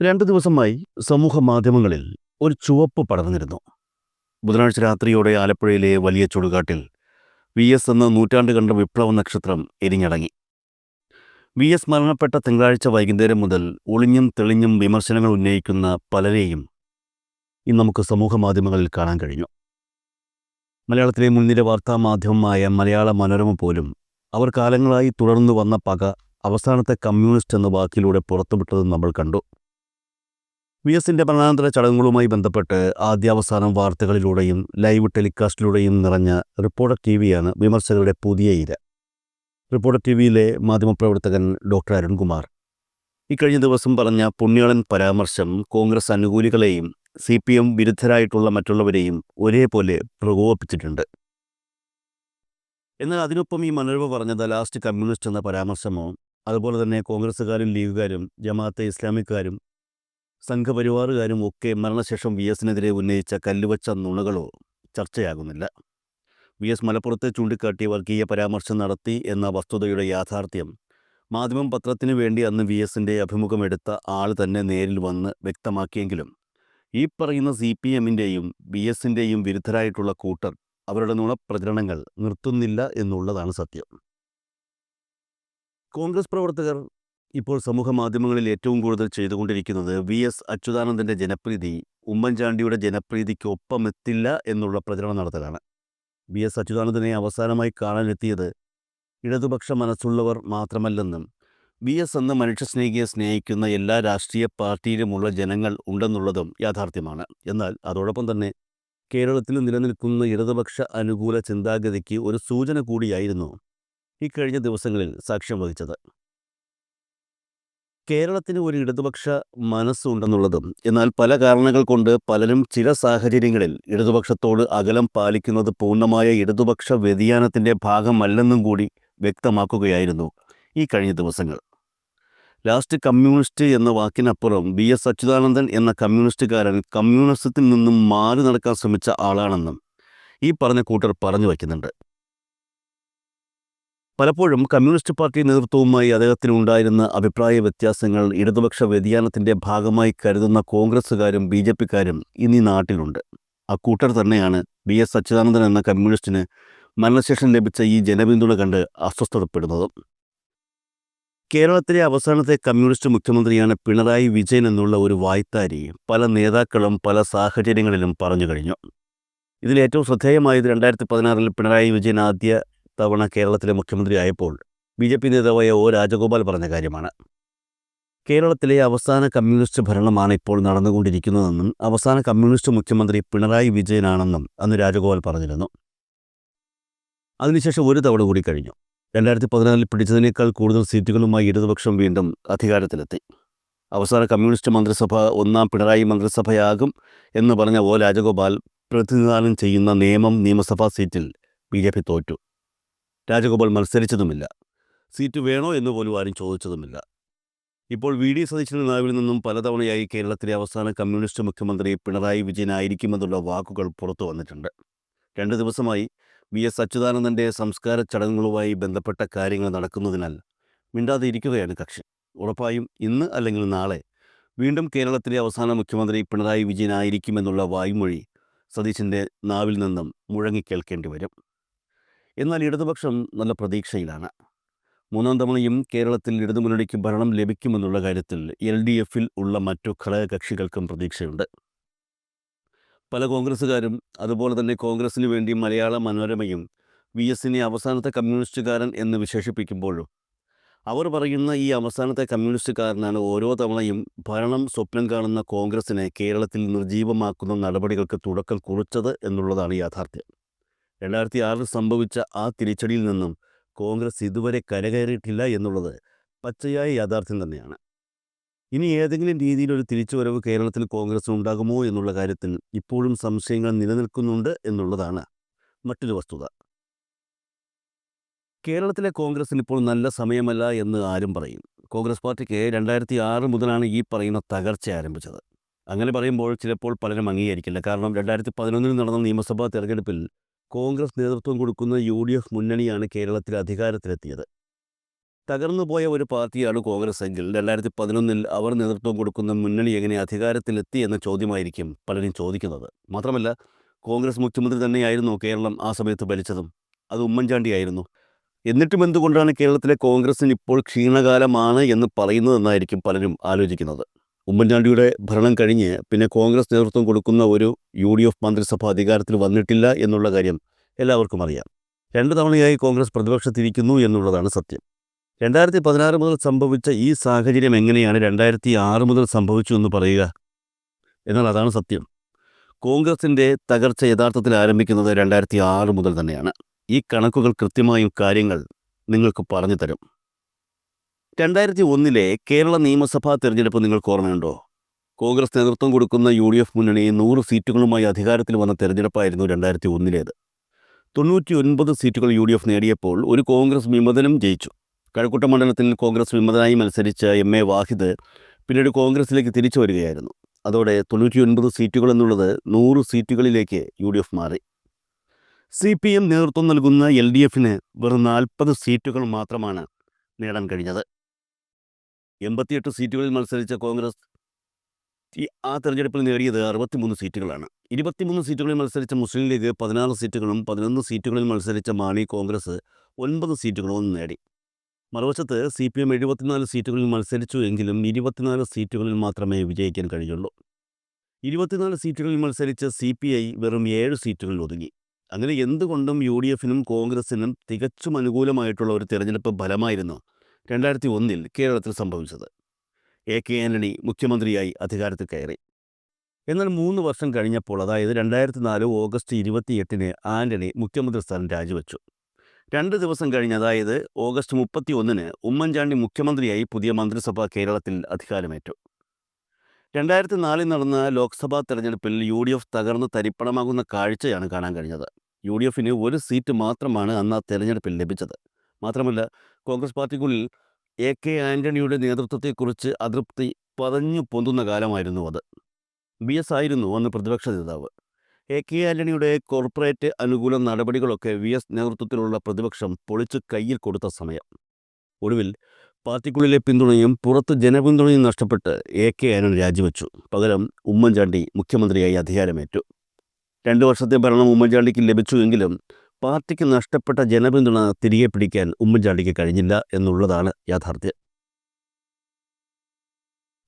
രണ്ടു ദിവസമായി സമൂഹ മാധ്യമങ്ങളിൽ ഒരു ചുവപ്പ് പടർന്നിരുന്നു. ബുധനാഴ്ച രാത്രിയോടെ ആലപ്പുഴയിലെ വലിയ ചുടുകാട്ടിൽ വി എസ് എന്ന നൂറ്റാണ്ട് കണ്ട വിപ്ലവ നക്ഷത്രം എരിഞ്ഞടങ്ങി. വി എസ് മരണപ്പെട്ട തിങ്കളാഴ്ച വൈകുന്നേരം മുതൽ ഒളിഞ്ഞും തെളിഞ്ഞും വിമർശനങ്ങൾ ഉന്നയിക്കുന്ന പലരെയും ഇന്ന് നമുക്ക് സമൂഹ മാധ്യമങ്ങളിൽ കാണാൻ കഴിഞ്ഞു. മലയാളത്തിലെ മുൻനിര വാർത്താ മാധ്യമമായ മലയാള മനോരമ പോലും അവർ കാലങ്ങളായി തുടർന്നു വന്ന പക അവസാനത്തെ കമ്മ്യൂണിസ്റ്റ് എന്ന വാക്കിലൂടെ പുറത്തുവിട്ടത് നമ്മൾ കണ്ടു. വി എസിന്റെ മരണാനന്തര ചടങ്ങുകളുമായി ബന്ധപ്പെട്ട് ആദ്യാവസാനം വാർത്തകളിലൂടെയും ലൈവ് ടെലികാസ്റ്റിലൂടെയും നിറഞ്ഞ റിപ്പോർട്ടർ ടി വിയാണ് വിമർശകരുടെ പുതിയ ഇര. റിപ്പോർട്ടർ ടി വിയിലെ മാധ്യമപ്രവർത്തകൻ ഡോക്ടർ അരുൺകുമാർ. ഇക്കഴിഞ്ഞ ദിവസം പറഞ്ഞ പുണ്യാളൻ പരാമർശം കോൺഗ്രസ് അനുകൂലികളെയും സി പി എം വിരുദ്ധരായിട്ടുള്ള മറ്റുള്ളവരെയും ഒരേപോലെ പ്രകോപിപ്പിച്ചിട്ടുണ്ട്. എന്നാൽ അതിനൊപ്പം ഈ മനോരമ പറഞ്ഞത് ലാസ്റ്റ് കമ്മ്യൂണിസ്റ്റ് എന്ന പരാമർശമോ അതുപോലെ തന്നെ കോൺഗ്രസ്സുകാരും ലീഗുകാരും ജമാഅത്തെ ഇസ്ലാമിക്കാരും സംഘപരിവാറുകാരും ഒക്കെ മരണശേഷം വി എസിനെതിരെ ഉന്നയിച്ച കല്ലുവച്ച നുണകളോ ചർച്ചയാകുന്നില്ല. വി എസ് മലപ്പുറത്തെ ചൂണ്ടിക്കാട്ടി വർഗീയ പരാമർശം നടത്തി എന്ന വസ്തുതയുടെ യാഥാർത്ഥ്യം. മാധ്യമം പത്രത്തിനു വേണ്ടി അന്ന് വി എസിന്റെ അഭിമുഖമെടുത്ത ആൾ തന്നെ നേരിൽ വന്ന് വ്യക്തമാക്കിയെങ്കിലും ഈ പറയുന്ന സി പി എമ്മിന്റെയും ബി എസിന്റെയും വിരുദ്ധരായിട്ടുള്ള കൂട്ടർ അവരുടെ നുണപ്രചരണങ്ങൾ നിർത്തുന്നില്ല എന്നുള്ളതാണ് സത്യം. കോൺഗ്രസ് പ്രവർത്തകർ ഇപ്പോൾ സമൂഹ മാധ്യമങ്ങളിൽ ഏറ്റവും കൂടുതൽ ചെയ്തുകൊണ്ടിരിക്കുന്നത് വി എസ് അച്യുതാനന്ദന്റെ ജനപ്രീതി ഉമ്മൻചാണ്ടിയുടെ ജനപ്രീതിക്കൊപ്പമെത്തില്ല എന്നുള്ള പ്രചരണം നടത്തലാണ്. വി എസ് അച്യുതാനന്ദനെ അവസാനമായി കാണാനെത്തിയത് ഇടതുപക്ഷ മനസ്സുള്ളവർ മാത്രമല്ലെന്നും വി എസ് എന്ന മനുഷ്യസ്നേഹിയെ സ്നേഹിക്കുന്ന എല്ലാ രാഷ്ട്രീയ പാർട്ടിയിലുമുള്ള ജനങ്ങൾ ഉണ്ടെന്നുള്ളതും യാഥാർത്ഥ്യമാണ്. എന്നാൽ അതോടൊപ്പം തന്നെ കേരളത്തിൽ നിലനിൽക്കുന്ന ഇടതുപക്ഷ അനുകൂല ചിന്താഗതിക്ക് ഒരു സൂചന കൂടിയായിരുന്നു ഇക്കഴിഞ്ഞ ദിവസങ്ങളിൽ സാക്ഷ്യം വഹിച്ചത്. കേരളത്തിന് ഒരു ഇടതുപക്ഷ മനസ്സുണ്ടെന്നുള്ളതും എന്നാൽ പല കാരണങ്ങൾ കൊണ്ട് പലരും ചില സാഹചര്യങ്ങളിൽ ഇടതുപക്ഷത്തോട് അകലം പാലിക്കുന്നത് പൂർണമായ ഇടതുപക്ഷ വ്യതിയാനത്തിന്റെ ഭാഗമല്ലെന്നും കൂടി വ്യക്തമാക്കുകയായിരുന്നു ഈ കഴിഞ്ഞ ദിവസങ്ങൾ. ലാസ്റ്റ് കമ്മ്യൂണിസ്റ്റ് എന്ന വാക്കിനപ്പുറം ബി എസ് അച്യുതാനന്ദൻ എന്ന കമ്മ്യൂണിസ്റ്റുകാരൻ കമ്മ്യൂണിസത്തിൽ നിന്നും മാറി നടക്കാൻ ശ്രമിച്ച ആളാണെന്നും ഈ പറഞ്ഞ കൂട്ടർ പറഞ്ഞു വയ്ക്കുന്നുണ്ട്. പലപ്പോഴും കമ്മ്യൂണിസ്റ്റ് പാർട്ടി നേതൃത്വവുമായി അദ്ദേഹത്തിനുണ്ടായിരുന്ന അഭിപ്രായ വ്യത്യാസങ്ങൾ ഇടതുപക്ഷ വ്യതിയാനത്തിന്റെ ഭാഗമായി കരുതുന്ന കോൺഗ്രസ്സുകാരും ബി ജെ പിക്കാരും ഇന്നീ നാട്ടിലുണ്ട്. അക്കൂട്ടർ തന്നെയാണ് ബി എസ് അച്യുതാനന്ദൻ എന്ന കമ്മ്യൂണിസ്റ്റിന് മരണശേഷം ലഭിച്ച ഈ ജനപിന്തുണ കണ്ട് അസ്വസ്ഥതപ്പെടുന്നത്. കേരളത്തിലെ അവസാനത്തെ കമ്മ്യൂണിസ്റ്റ് മുഖ്യമന്ത്രിയാണ് പിണറായി വിജയൻ എന്നുള്ള ഒരു വായ്ത്താരി പല നേതാക്കളും പല സാഹചര്യങ്ങളിലും പറഞ്ഞു കഴിഞ്ഞു. ഇതിൽ ഏറ്റവും ശ്രദ്ധേയമായത് രണ്ടായിരത്തി പതിനാറിൽ പിണറായി വിജയൻ ആദ്യ തവണ കേരളത്തിലെ മുഖ്യമന്ത്രിയായപ്പോൾ ബി ജെ പി നേതാവായ ഒ രാജഗോപാൽ പറഞ്ഞ കാര്യമാണ്. കേരളത്തിലെ അവസാന കമ്മ്യൂണിസ്റ്റ് ഭരണമാണ് ഇപ്പോൾ നടന്നുകൊണ്ടിരിക്കുന്നതെന്നും അവസാന കമ്മ്യൂണിസ്റ്റ് മുഖ്യമന്ത്രി പിണറായി വിജയനാണെന്നും അന്ന് രാജഗോപാൽ പറഞ്ഞിരുന്നു. അതിനുശേഷം ഒരു തവണ കൂടി കഴിഞ്ഞു. രണ്ടായിരത്തി പതിനാലിൽ പിടിച്ചതിനേക്കാൾ കൂടുതൽ സീറ്റുകളുമായി ഇടതുപക്ഷം വീണ്ടും അധികാരത്തിലെത്തി. അവസാന കമ്മ്യൂണിസ്റ്റ് മന്ത്രിസഭ ഒന്നാം പിണറായി മന്ത്രിസഭയാകും എന്ന് പറഞ്ഞ ഒ രാജഗോപാൽ പ്രതിനിധാനം ചെയ്യുന്ന നിയമം നിയമസഭാ സീറ്റിൽ ബി തോറ്റു. രാജഗോപാൽ മത്സരിച്ചതുമില്ല. സീറ്റ് വേണോ എന്ന് പോലും ആരും ചോദിച്ചതുമില്ല. ഇപ്പോൾ വി. ഡി. സതീശന്റെ നാവിൽ നിന്നും പലതവണയായി കേരളത്തിലെ അവസാന കമ്മ്യൂണിസ്റ്റ് മുഖ്യമന്ത്രി പിണറായി വിജയനായിരിക്കുമെന്നുള്ള വാക്കുകൾ പുറത്തു വന്നിട്ടുണ്ട്. രണ്ട് ദിവസമായി വി. എസ്. അച്യുതാനന്ദന്റെ സംസ്കാര ചടങ്ങുകളുമായി ബന്ധപ്പെട്ട കാര്യങ്ങൾ നടക്കുന്നതിനാൽ മിണ്ടാതെ ഇരിക്കുകയാണ് കക്ഷി. ഉറപ്പായും ഇന്ന് അല്ലെങ്കിൽ നാളെ വീണ്ടും കേരളത്തിലെ അവസാന മുഖ്യമന്ത്രി പിണറായി വിജയനായിരിക്കുമെന്നുള്ള വായ്മൊഴി സതീശന്റെ നാവിൽ നിന്നും മുഴങ്ങിക്കേൾക്കേണ്ടി വരും. എന്നാൽ ഇടതുപക്ഷം നല്ല പ്രതീക്ഷയിലാണ്. മൂന്നാം തവണയും കേരളത്തിൽ ഇടതുമുന്നണിക്ക് ഭരണം ലഭിക്കുമെന്നുള്ള കാര്യത്തിൽ എൽ ഡി എഫിൽ ഉള്ള മറ്റു ഘടകകക്ഷികൾക്കും പ്രതീക്ഷയുണ്ട്. പല കോൺഗ്രസ്സുകാരും അതുപോലെ തന്നെ കോൺഗ്രസിന് വേണ്ടി മലയാള മനോരമയും വി എസിനെ അവസാനത്തെ കമ്മ്യൂണിസ്റ്റുകാരൻ എന്ന് വിശേഷിപ്പിക്കുമ്പോഴും അവർ പറയുന്ന ഈ അവസാനത്തെ കമ്മ്യൂണിസ്റ്റുകാരനാണ് ഓരോ തവണയും ഭരണം സ്വപ്നം കാണുന്ന കോൺഗ്രസിനെ കേരളത്തിൽ നിർജീവമാക്കുന്ന നടപടികൾക്ക് തുടക്കം കുറിച്ചത് എന്നുള്ളതാണ് യാഥാർത്ഥ്യം. രണ്ടായിരത്തി ആറിൽ സംഭവിച്ച ആ തിരിച്ചടിയിൽ നിന്നും കോൺഗ്രസ് ഇതുവരെ കരകയറിയിട്ടില്ല എന്നുള്ളത് പച്ചയായ യാഥാർത്ഥ്യം തന്നെയാണ്. ഇനി ഏതെങ്കിലും രീതിയിലൊരു തിരിച്ചുവരവ് കേരളത്തിൽ കോൺഗ്രസ് ഉണ്ടാകുമോ എന്നുള്ള കാര്യത്തിൽ ഇപ്പോഴും സംശയങ്ങൾ നിലനിൽക്കുന്നുണ്ട് എന്നുള്ളതാണ് മറ്റൊരു വസ്തുത. കേരളത്തിലെ കോൺഗ്രസിന് ഇപ്പോൾ നല്ല സമയമല്ല എന്ന് ആരും പറയും. കോൺഗ്രസ് പാർട്ടിക്ക് രണ്ടായിരത്തി ആറ് മുതലാണ് ഈ പറയുന്ന തകർച്ച ആരംഭിച്ചത്. അങ്ങനെ പറയുമ്പോൾ ചിലപ്പോൾ പലരും അംഗീകരിക്കില്ല. കാരണം രണ്ടായിരത്തി പതിനൊന്നിൽ നടന്ന നിയമസഭാ തെരഞ്ഞെടുപ്പിൽ കോൺഗ്രസ് നേതൃത്വം കൊടുക്കുന്ന യു ഡി എഫ് മുന്നണിയാണ് കേരളത്തിൽ അധികാരത്തിലെത്തിയത്. തകർന്നുപോയ ഒരു പാർട്ടിയാണ് കോൺഗ്രസ് എങ്കിൽ രണ്ടായിരത്തി പതിനൊന്നിൽ അവർ നേതൃത്വം കൊടുക്കുന്ന മുന്നണി എങ്ങനെ അധികാരത്തിലെത്തി എന്ന ചോദ്യമായിരിക്കും പലരും ചോദിക്കുന്നത്. മാത്രമല്ല കോൺഗ്രസ് മുഖ്യമന്ത്രി തന്നെയായിരുന്നു കേരളം ആ സമയത്ത് ഭരിച്ചതും. അത് ഉമ്മൻചാണ്ടിയായിരുന്നു. എന്നിട്ടും എന്തുകൊണ്ടാണ് കേരളത്തിലെ കോൺഗ്രസിന് ഇപ്പോൾ ക്ഷീണകാലമാണ് എന്ന് പറയുന്നതെന്നായിരിക്കും പലരും ആലോചിക്കുന്നത്. ഉമ്മൻചാണ്ടിയുടെ ഭരണം കഴിഞ്ഞ് പിന്നെ കോൺഗ്രസ് നേതൃത്വം കൊടുക്കുന്ന ഒരു യു ഡി എഫ് മന്ത്രിസഭ അധികാരത്തിൽ വന്നിട്ടില്ല എന്നുള്ള കാര്യം എല്ലാവർക്കും അറിയാം. രണ്ട് തവണയായി കോൺഗ്രസ് പ്രതിപക്ഷത്തിരിക്കുന്നു എന്നുള്ളതാണ് സത്യം. രണ്ടായിരത്തി പതിനാറ് മുതൽ സംഭവിച്ച ഈ സാഹചര്യം എങ്ങനെയാണ് രണ്ടായിരത്തി ആറ് മുതൽ സംഭവിച്ചു എന്ന് പറയുക? എന്നാൽ അതാണ് സത്യം. കോൺഗ്രസിന്റെ തകർച്ച യഥാർത്ഥത്തിൽ ആരംഭിക്കുന്നത് രണ്ടായിരത്തി ആറ് മുതൽ തന്നെയാണ്. ഈ കണക്കുകൾ കൃത്യമായും കാര്യങ്ങൾ നിങ്ങൾക്ക് പറഞ്ഞു തരും. രണ്ടായിരത്തി ഒന്നിലെ കേരള നിയമസഭാ തെരഞ്ഞെടുപ്പ് നിങ്ങൾക്ക് ഓർമ്മയുണ്ടോ? കോൺഗ്രസ് നേതൃത്വം കൊടുക്കുന്ന യു ഡി എഫ് മുന്നണി നൂറ് സീറ്റുകളുമായി അധികാരത്തിൽ വന്ന തെരഞ്ഞെടുപ്പായിരുന്നു രണ്ടായിരത്തി ഒന്നിലേത് തൊണ്ണൂറ്റി ഒൻപത് സീറ്റുകൾ യു ഡി എഫ് നേടിയപ്പോൾ ഒരു കോൺഗ്രസ് വിമതനും ജയിച്ചു. കഴക്കൂട്ട മണ്ഡലത്തിൽ കോൺഗ്രസ് വിമതനായി മത്സരിച്ച എം എ വാഹിദ് പിന്നീട് കോൺഗ്രസിലേക്ക് തിരിച്ചു വരികയായിരുന്നു. അതോടെ തൊണ്ണൂറ്റി ഒൻപത് സീറ്റുകൾ എന്നുള്ളത് നൂറ് സീറ്റുകളിലേക്ക് യു ഡി എഫ് മാറി. സി പി എം നേതൃത്വം നൽകുന്ന എൽ ഡി എഫിന് വെറും നാൽപ്പത് സീറ്റുകൾ മാത്രമാണ് നേടാൻ കഴിഞ്ഞത്. എൺപത്തിയെട്ട് സീറ്റുകളിൽ മത്സരിച്ച കോൺഗ്രസ് ഈ ആ തെരഞ്ഞെടുപ്പിൽ നേടിയത് അറുപത്തിമൂന്ന് സീറ്റുകളാണ്. ഇരുപത്തിമൂന്ന് സീറ്റുകളിൽ മത്സരിച്ച മുസ്ലിം ലീഗ് പതിനാറ് സീറ്റുകളും പതിനൊന്ന് സീറ്റുകളിൽ മത്സരിച്ച മാണി കോൺഗ്രസ് ഒൻപത് സീറ്റുകളും നേടി. മറുവശത്ത് സി പി എം എഴുപത്തിനാല് സീറ്റുകളിൽ മത്സരിച്ചു എങ്കിലും ഇരുപത്തിനാല് സീറ്റുകളിൽ മാത്രമേ വിജയിക്കാൻ കഴിഞ്ഞുള്ളൂ ഇരുപത്തിനാല് സീറ്റുകളിൽ മത്സരിച്ച സി പി ഐ വെറും ഏഴ് സീറ്റുകളിൽ ഒതുങ്ങി. അങ്ങനെ എന്തുകൊണ്ടും യു ഡി എഫിനും കോൺഗ്രസിനും തികച്ചും അനുകൂലമായിട്ടുള്ള ഒരു തിരഞ്ഞെടുപ്പ് ഫലമായിരുന്നു രണ്ടായിരത്തി ഒന്നിൽ കേരളത്തിൽ സംഭവിച്ചത്. എ. കെ. ആന്റണി മുഖ്യമന്ത്രിയായി അധികാരത്തിൽ കയറി. എന്നാൽ മൂന്ന് വർഷം കഴിഞ്ഞപ്പോൾ അതായത് രണ്ടായിരത്തി നാല് ഓഗസ്റ്റ് ഇരുപത്തിയെട്ടിന് ആന്റണി മുഖ്യമന്ത്രി സ്ഥാനം രാജിവെച്ചു. രണ്ട് ദിവസം കഴിഞ്ഞ് അതായത് ഓഗസ്റ്റ് മുപ്പത്തി ഒന്നിന് ഉമ്മൻചാണ്ടി മുഖ്യമന്ത്രിയായി പുതിയ മന്ത്രിസഭ കേരളത്തിൽ അധികാരമേറ്റു. രണ്ടായിരത്തി നാലിൽ നടന്ന ലോക്സഭാ തെരഞ്ഞെടുപ്പിൽ യു ഡി എഫ് തകർന്ന് തരിപ്പണമാകുന്ന കാഴ്ചയാണ് കാണാൻ കഴിഞ്ഞത്. യു ഡി എഫിന് ഒരു സീറ്റ് മാത്രമാണ് അന്ന് ആ തെരഞ്ഞെടുപ്പിൽ ലഭിച്ചത്. മാത്രമല്ല കോൺഗ്രസ് പാർട്ടിക്കുള്ളിൽ എ കെ ആന്റണിയുടെ നേതൃത്വത്തെക്കുറിച്ച് അതൃപ്തി പതഞ്ഞു പൊന്തുന്ന കാലമായിരുന്നു അത്. ബി എസ് ആയിരുന്നു അന്ന് പ്രതിപക്ഷ നേതാവ്. എ കെ ആന്റണിയുടെ കോർപ്പറേറ്റ് അനുകൂല നടപടികളൊക്കെ വി എസ് നേതൃത്വത്തിലുള്ള പ്രതിപക്ഷം പൊളിച്ച് കയ്യിൽ കൊടുത്ത സമയം. ഒടുവിൽ പാർട്ടിക്കുള്ളിലെ പിന്തുണയും പുറത്ത് ജനപിന്തുണയും നഷ്ടപ്പെട്ട് എ കെ ആനന്ദ് രാജിവെച്ചു. പകരം ഉമ്മൻചാണ്ടി മുഖ്യമന്ത്രിയായി അധികാരമേറ്റു. രണ്ട് വർഷത്തെ ഭരണം ഉമ്മൻചാണ്ടിക്ക് ലഭിച്ചു എങ്കിലും പാർട്ടിക്ക് നഷ്ടപ്പെട്ട ജനപിന്തുണ തിരികെ പിടിക്കാൻ ഉമ്മൻചാണ്ടിക്ക് കഴിഞ്ഞില്ല എന്നുള്ളതാണ് യാഥാർത്ഥ്യം.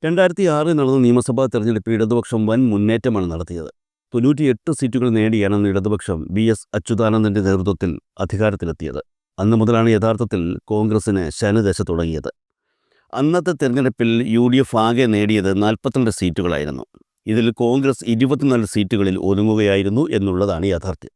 രണ്ടായിരത്തി ആറിൽ നടന്ന നിയമസഭാ തെരഞ്ഞെടുപ്പിൽ ഇടതുപക്ഷം വൻ മുന്നേറ്റമാണ് നടത്തിയത്. തൊണ്ണൂറ്റിയെട്ട് സീറ്റുകൾ നേടിയാണ് ഇടതുപക്ഷം ബി എസ്. അച്യുതാനന്ദന്റെ നേതൃത്വത്തിൽ അധികാരത്തിലെത്തിയത്. അന്ന് മുതലാണ് യഥാർത്ഥത്തിൽ കോൺഗ്രസിന് ശനിദശ തുടങ്ങിയത്. അന്നത്തെ തെരഞ്ഞെടുപ്പിൽ യു ഡി എഫ് ആകെ നേടിയത് നാൽപ്പത്തിരണ്ട് സീറ്റുകളായിരുന്നു. ഇതിൽ കോൺഗ്രസ് ഇരുപത്തിനാല് സീറ്റുകളിൽ ഒതുങ്ങുകയായിരുന്നു എന്നുള്ളതാണ് യാഥാർത്ഥ്യം.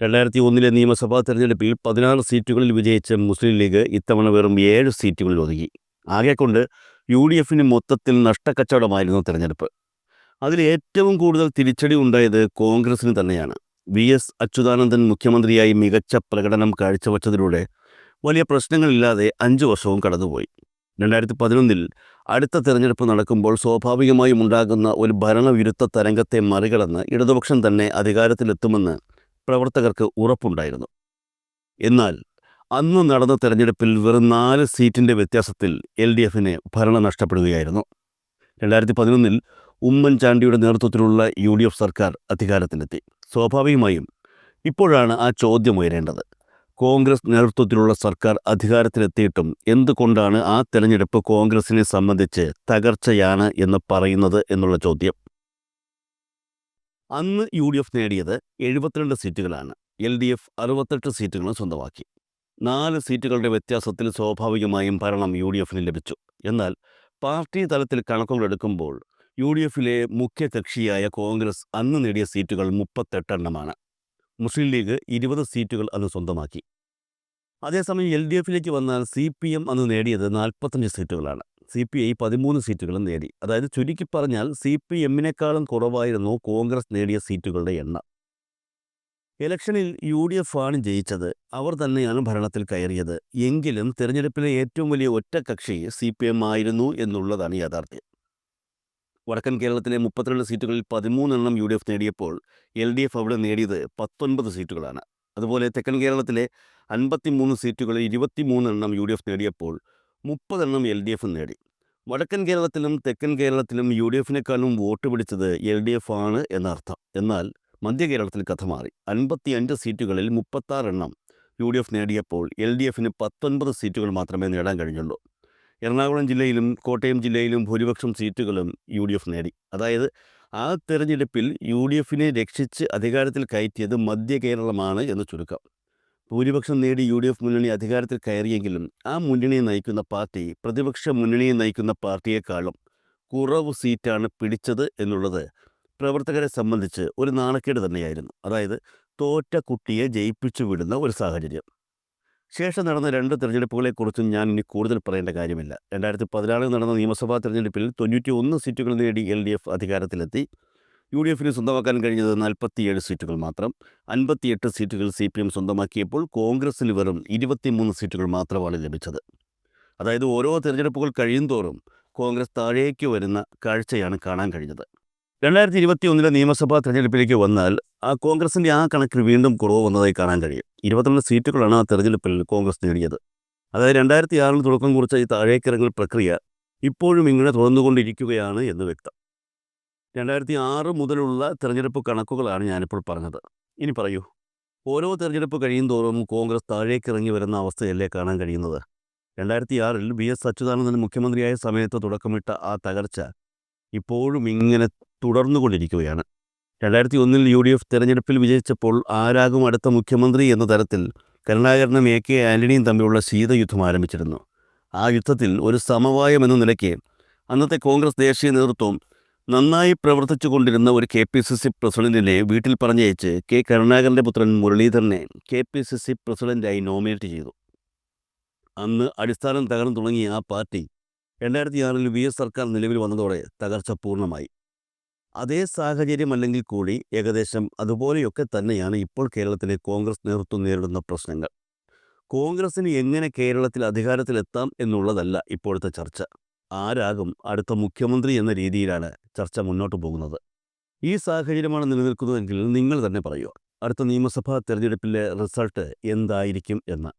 രണ്ടായിരത്തി ഒന്നിലെ നിയമസഭാ തെരഞ്ഞെടുപ്പിൽ പതിനാറ് സീറ്റുകളിൽ വിജയിച്ച മുസ്ലിം ലീഗ് ഇത്തവണ വെറും ഏഴ് സീറ്റുകളിൽ ഒതുങ്ങി. ആകെക്കൊണ്ട് യു ഡി എഫിന് മൊത്തത്തിൽ നഷ്ടക്കച്ചവടമായിരുന്നു തെരഞ്ഞെടുപ്പ്. അതിൽ ഏറ്റവും കൂടുതൽ തിരിച്ചടി ഉണ്ടായത് കോൺഗ്രസിന് തന്നെയാണ്. വി എസ് അച്യുതാനന്ദൻ മുഖ്യമന്ത്രിയായി മികച്ച പ്രകടനം കാഴ്ചവെച്ചതിലൂടെ വലിയ പ്രശ്നങ്ങളില്ലാതെ അഞ്ച് വർഷവും കടന്നുപോയി. രണ്ടായിരത്തി പതിനൊന്നിൽ അടുത്ത തെരഞ്ഞെടുപ്പ് നടക്കുമ്പോൾ സ്വാഭാവികമായും ഉണ്ടാകുന്ന ഒരു ഭരണവിരുദ്ധ തരംഗത്തെ മറികടന്ന് ഇടതുപക്ഷം തന്നെ അധികാരത്തിലെത്തുമെന്ന് പ്രവർത്തകർക്ക് ഉറപ്പുണ്ടായിരുന്നു. എന്നാൽ അന്ന് നടന്ന തെരഞ്ഞെടുപ്പിൽ വെറും നാല് സീറ്റിന്റെ വ്യത്യാസത്തിൽ എൽ ഡി എഫിന് ഭരണം നഷ്ടപ്പെടുകയായിരുന്നു. രണ്ടായിരത്തി പതിനൊന്നിൽ ഉമ്മൻചാണ്ടിയുടെ നേതൃത്വത്തിലുള്ള യു ഡി എഫ് സർക്കാർ അധികാരത്തിലെത്തി. സ്വാഭാവികമായും ഇപ്പോഴാണ് ആ ചോദ്യം ഉയരേണ്ടത്. കോൺഗ്രസ് നേതൃത്വത്തിലുള്ള സർക്കാർ അധികാരത്തിലെത്തിയിട്ടും എന്തുകൊണ്ടാണ് ആ തെരഞ്ഞെടുപ്പ് കോൺഗ്രസിനെ സംബന്ധിച്ച് തകർച്ചയാണ് എന്ന് പറയുന്നത് എന്നുള്ള ചോദ്യം. അന്ന് യു ഡി എഫ് നേടിയത് എഴുപത്തിരണ്ട് സീറ്റുകളാണ്. എൽ ഡി എഫ് അറുപത്തെട്ട് സീറ്റുകളും സ്വന്തമാക്കി. നാല് സീറ്റുകളുടെ വ്യത്യാസത്തിൽ സ്വാഭാവികമായും ഭരണം യു ഡി എഫിന് ലഭിച്ചു. എന്നാൽ പാർട്ടി തലത്തിൽ കണക്കുകളെടുക്കുമ്പോൾ യു ഡി എഫിലെ മുഖ്യ കക്ഷിയായ കോൺഗ്രസ് അന്ന് നേടിയ സീറ്റുകൾ മുപ്പത്തെട്ടെണ്ണമാണ് മുസ്ലിം ലീഗ് ഇരുപത് സീറ്റുകൾ അന്ന് സ്വന്തമാക്കി. അതേസമയം എൽ ഡി എഫിലേക്ക് വന്നാൽ സി പി എം അന്ന് നേടിയത് നാൽപ്പത്തഞ്ച് സീറ്റുകളാണ്. സി പി ഐ പതിമൂന്ന് സീറ്റുകളും നേടി. അതായത് ചുരുക്കി പറഞ്ഞാൽ സി പി എമ്മിനേക്കാളും കുറവായിരുന്നു കോൺഗ്രസ് നേടിയ സീറ്റുകളുടെ എണ്ണം. ഇലക്ഷനിൽ യു ഡി എഫ് ആണ് ജയിച്ചത്. അവർ തന്നെയാണ് ഭരണത്തിൽ കയറിയത്. എങ്കിലും തിരഞ്ഞെടുപ്പിലെ ഏറ്റവും വലിയ ഒറ്റക്കക്ഷി സി പി എം ആയിരുന്നു എന്നുള്ളതാണ് യാഥാർത്ഥ്യം. വടക്കൻ കേരളത്തിലെ മുപ്പത്തിരണ്ട് സീറ്റുകളിൽ പതിമൂന്നെണ്ണം യു ഡി എഫ് നേടിയപ്പോൾ എൽ ഡി എഫ് അവിടെ നേടിയത് പത്തൊൻപത് സീറ്റുകളാണ്. അതുപോലെ തെക്കൻ കേരളത്തിലെ അൻപത്തിമൂന്ന് സീറ്റുകളിൽ ഇരുപത്തിമൂന്നെണ്ണം യു ഡി എഫ് നേടിയപ്പോൾ മുപ്പതെണ്ണം എൽ ഡി എഫ് നേടി. വടക്കൻ കേരളത്തിലും തെക്കൻ കേരളത്തിലും യു ഡി എഫിനേക്കാളും വോട്ട് പിടിച്ചത് എൽ ഡി എഫ് ആണ് എന്നർത്ഥം. എന്നാൽ മധ്യ കേരളത്തിൽ കഥ മാറി. അൻപത്തി അഞ്ച് സീറ്റുകളിൽ മുപ്പത്താറെണ്ണം യു ഡി എഫ് നേടിയപ്പോൾ എൽ ഡി എഫിന് പത്തൊൻപത് സീറ്റുകൾ മാത്രമേ നേടാൻ കഴിഞ്ഞുള്ളൂ. എറണാകുളം ജില്ലയിലും കോട്ടയം ജില്ലയിലും ഭൂരിപക്ഷം സീറ്റുകളും യു ഡി എഫ് നേടി. അതായത് ആ തെരഞ്ഞെടുപ്പിൽ യു ഡി എഫിനെ രക്ഷിച്ച് അധികാരത്തിൽ കയറ്റിയത് മധ്യ കേരളമാണ് എന്ന് ചുരുക്കം. ഭൂരിപക്ഷം നേടി യു ഡി എഫ് മുന്നണി അധികാരത്തിൽ കയറിയെങ്കിലും ആ മുന്നണിയെ നയിക്കുന്ന പാർട്ടി പ്രതിപക്ഷ മുന്നണിയെ നയിക്കുന്ന പാർട്ടിയെക്കാളും കുറവ് സീറ്റാണ് പിടിച്ചത് എന്നുള്ളത് പ്രവർത്തകരെ സംബന്ധിച്ച് ഒരു നാണക്കേട് തന്നെയായിരുന്നു. അതായത് തോറ്റ കുട്ടിയെ ജയിപ്പിച്ചു വിടുന്ന ഒരു സാഹചര്യം. ശേഷം നടന്ന രണ്ട് തിരഞ്ഞെടുപ്പുകളെക്കുറിച്ചും ഞാൻ ഇനി കൂടുതൽ പറയേണ്ട കാര്യമില്ല. രണ്ടായിരത്തി പതിനാറിൽ നടന്ന നിയമസഭാ തിരഞ്ഞെടുപ്പിൽ തൊണ്ണൂറ്റി ഒന്ന് സീറ്റുകൾ നേടി എൽ ഡി എഫ് അധികാരത്തിലെത്തി. യു ഡി എഫിന് സ്വന്തമാക്കാൻ കഴിഞ്ഞത് നാൽപ്പത്തിയേഴ് സീറ്റുകൾ മാത്രം. അൻപത്തിയെട്ട് സീറ്റുകൾ സി പി എം സ്വന്തമാക്കിയപ്പോൾ കോൺഗ്രസിന് വെറും ഇരുപത്തിമൂന്ന് സീറ്റുകൾ മാത്രമാണ് ലഭിച്ചത്. അതായത് ഓരോ തെരഞ്ഞെടുപ്പുകൾ കഴിയുന്തോറും കോൺഗ്രസ് താഴേക്ക് വരുന്ന കാഴ്ചയാണ് കാണാൻ കഴിഞ്ഞത്. രണ്ടായിരത്തി ഇരുപത്തി ഒന്നിലെ നിയമസഭാ തെരഞ്ഞെടുപ്പിലേക്ക് വന്നാൽ ആ കോൺഗ്രസിന്റെ ആ കണക്കിൽ വീണ്ടും കുറവ് വന്നതായി കാണാൻ കഴിയും. ഇരുപത്തിരണ്ട് സീറ്റുകളാണ് ആ തെരഞ്ഞെടുപ്പിൽ കോൺഗ്രസ് നേടിയത്. അതായത് രണ്ടായിരത്തി ആറിൽ തുടക്കം കുറിച്ച ഈ താഴേക്കിറങ്ങൽ പ്രക്രിയ ഇപ്പോഴും ഇങ്ങനെ തുടർന്നുകൊണ്ടിരിക്കുകയാണ് എന്ന് വ്യക്തം. രണ്ടായിരത്തി ആറ് മുതലുള്ള തെരഞ്ഞെടുപ്പ് കണക്കുകളാണ് ഞാനിപ്പോൾ പറഞ്ഞത്. ഇനി പറയൂ. ഓരോ തെരഞ്ഞെടുപ്പ് കഴിയും തോറും കോൺഗ്രസ് താഴേക്കിറങ്ങി വരുന്ന അവസ്ഥയല്ലേ കാണാൻ കഴിയുന്നത്? രണ്ടായിരത്തി ആറിൽ വി. എസ്. അച്യുതാനന്ദൻ മുഖ്യമന്ത്രിയായ സമയത്ത് തുടക്കമിട്ട ആ തകർച്ച ഇപ്പോഴും ഇങ്ങനെ തുടർന്നുകൊണ്ടിരിക്കുകയാണ്. രണ്ടായിരത്തി ഒന്നിൽ യു ഡി എഫ് തെരഞ്ഞെടുപ്പിൽ വിജയിച്ചപ്പോൾ ആരാകും അടുത്ത മുഖ്യമന്ത്രി എന്ന തരത്തിൽ കരുണാകരനും എ. കെ. ആന്റണിയും തമ്മിലുള്ള ശീതയുദ്ധം ആരംഭിച്ചിരുന്നു. ആ യുദ്ധത്തിൽ ഒരു സമവായം എന്ന നിലയ്ക്ക് അന്നത്തെ കോൺഗ്രസ് ദേശീയ നേതൃത്വം നന്നായി പ്രവർത്തിച്ചു കൊണ്ടിരുന്ന ഒരു കെ പി സി സി പ്രസിഡന്റിനെ വീട്ടിൽ പറഞ്ഞയച്ച് കെ കരുണാകരന്റെ പുത്രൻ മുരളീധരനെ കെ പി സി സി പ്രസിഡന്റായി നോമിനേറ്റ് ചെയ്തു. അന്ന് അടിസ്ഥാനം തകർന്നു തുടങ്ങിയ ആ പാർട്ടി രണ്ടായിരത്തി ആറിൽ വി എസ് സർക്കാർ നിലവിൽ വന്നതോടെ തകർച്ച പൂർണമായി. അതേ സാഹചര്യം അല്ലെങ്കിൽ കൂടി ഏകദേശം അതുപോലെയൊക്കെ തന്നെയാണ് ഇപ്പോൾ കേരളത്തിലെ കോൺഗ്രസ് നേതൃത്വം നേരിടുന്ന പ്രശ്നങ്ങൾ. കോൺഗ്രസിന് എങ്ങനെ കേരളത്തിൽ അധികാരത്തിലെത്താം എന്നുള്ളതല്ല ഇപ്പോഴത്തെ ചർച്ച. ആരാകും അടുത്ത മുഖ്യമന്ത്രി എന്ന രീതിയിലാണ് ചർച്ച മുന്നോട്ട് പോകുന്നത്. ഈ സാഹചര്യമാണ് നിലനിൽക്കുന്നതെങ്കിൽ നിങ്ങൾ തന്നെ പറയുക അടുത്ത നിയമസഭാ തെരഞ്ഞെടുപ്പിലെ റിസൾട്ട് എന്തായിരിക്കും എന്ന്.